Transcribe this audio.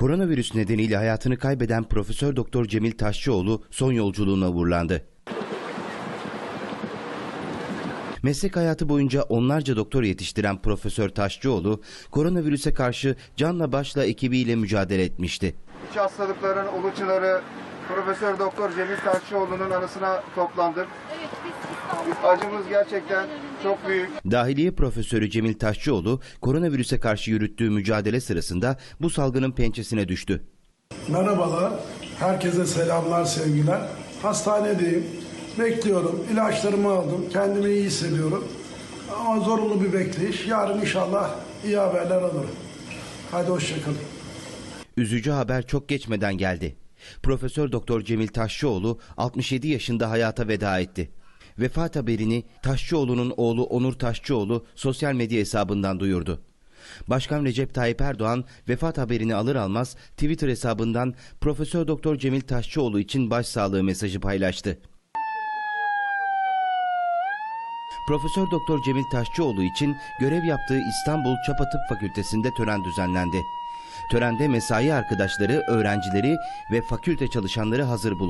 Koronavirüs nedeniyle hayatını kaybeden Profesör Doktor Cemil Taşçıoğlu son yolculuğuna uğurlandı. Meslek hayatı boyunca onlarca doktor yetiştiren Profesör Taşçıoğlu, koronavirüse karşı canla başla ekibiyle mücadele etmişti. İç hastalıkların uluçları Profesör Doktor Cemil Taşçıoğlu'nun anısına toplandık. Evet biz. Acımız gerçekten çok büyük. Dahiliye Profesörü Cemil Taşçıoğlu, koronavirüse karşı yürüttüğü mücadele sırasında bu salgının pençesine düştü. Merhabalar, herkese selamlar, sevgiler. Hastanedeyim, bekliyorum, ilaçlarımı aldım, kendimi iyi hissediyorum. Ama zorunlu bir bekleyiş. Yarın inşallah iyi haberler alırım. Hadi hoşçakalın. Üzücü haber çok geçmeden geldi. Profesör Doktor Cemil Taşçıoğlu 67 yaşında hayata veda etti. Vefat haberini Taşçıoğlu'nun oğlu Onur Taşçıoğlu sosyal medya hesabından duyurdu. Başkan Recep Tayyip Erdoğan vefat haberini alır almaz Twitter hesabından Profesör Doktor Cemil Taşçıoğlu için başsağlığı mesajı paylaştı. Profesör Doktor Cemil Taşçıoğlu için görev yaptığı İstanbul Çapa Tıp Fakültesi'nde tören düzenlendi. Törende mesai arkadaşları, öğrencileri ve fakülte çalışanları hazır bulundu.